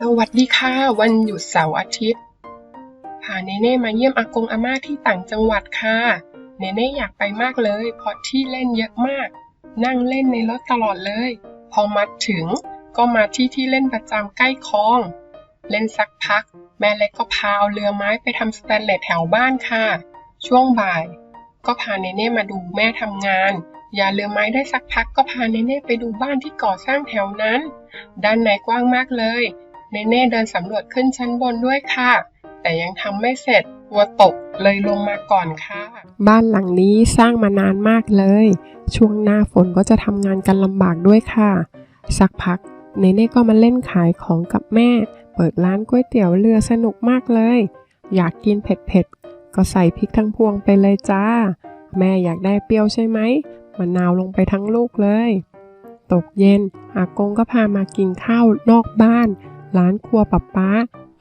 สวัสดีค่ะ วันหยุดเสาร์อาทิตย์พาเนเน่มาเยี่ยมอากงอาม่าที่ต่างจังหวัดค่ะ เนเน่อยากไปมากเลย เพราะที่เล่นเยอะมาก นั่งเล่นในรถตลอดเลย พอมาถึงก็มาที่ที่เล่นประจำใกล้คลอง เล่นสักพัก แม่เล็กก็พาเอาเรือไม้ไปทำสแตนเลสแถวบ้านค่ะ ช่วงบ่าย ก็พาเนเน่มาดูแม่ทำงาน อย่าเรือไม้ได้สักพักก็พาเนเน่ไปดูบ้านที่ก่อสร้างแถวนั้น ด้านในกว้างมากเลย เนเน่เดินสำรวจขึ้นชั้นบนด้วยค่ะ แต่ยังทำไม่เสร็จกลัวตกเลยลงมาก่อนค่ะ บ้านหลังนี้สร้างมานานมากเลย ช่วงหน้าฝนก็จะทำงานกันลำบากด้วยค่ะ สักพักเนเน่ก็มาเล่นขายของกับแม่ เปิดร้านก๋วยเตี๋ยวเรือสนุกมากเลย อยากกินเผ็ดๆก็ใส่พริกทั้งพวงไปเลยจ้า แม่อยากได้เปรี้ยวใช่ไหม มะนาวลงไปทั้งลูกเลย ตกเย็นอากงก็พามากินข้าวนอกบ้าน ร้านครัวป๊าป๊า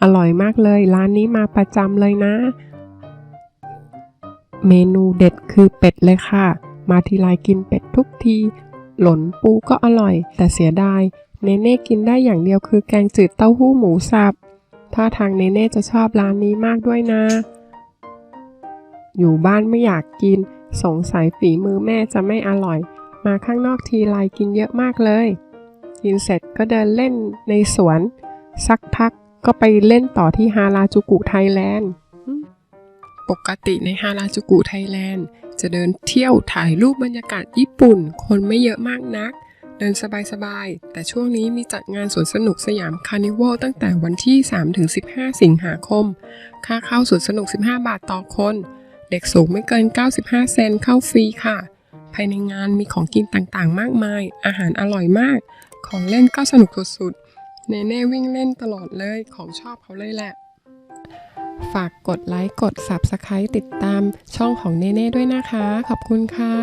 อร่อยมากเลย ร้านนี้มาประจำเลยนะ เมนูเด็ดคือเป็ดเลยค่ะ มาทีไรกินเป็ดทุกที หลนปูก็อร่อย แต่เสียดาย เนเน่กินได้อย่างเดียวคือแกงจืดเต้าหู้หมูสับถ้าทางเนเน่จะชอบร้านนี้มากด้วยนะ อยู่บ้านไม่อยากกิน สงสัยฝีมือแม่จะไม่อร่อย มาข้างนอกทีไรกินเยอะมากเลย กินเสร็จก็เดินเล่นในสวน สักพักก็ไปเล่นต่อที่ฮาราจูกุไทยแลนด์ ปกติในฮาราจูกุไทยแลนด์ จะเดินเที่ยวถ่ายรูปบรรยากาศญี่ปุ่น คนไม่เยอะมากนัก เดินสบายๆ แต่ช่วงนี้มีจัดงานสวนสนุกสยามคาร์นิวัลตั้งแต่วันที่ 3-15 สิงหาคม ค่าเข้าสวนสนุก 15 บาทต่อคน เด็กสูงไม่เกิน 95 เซนเข้าฟรีค่ะ ภายในงานมีของกินต่างๆ มากมาย อาหารอร่อยมาก ของเล่นก็สนุกสุดๆ เนเน่วิ่งเล่นตลอดเลย ของชอบเขาเลยแหละ ฝากกดไลค์ กด Subscribe ติดตามช่องของเนเน่ด้วยนะคะ ขอบคุณค่ะ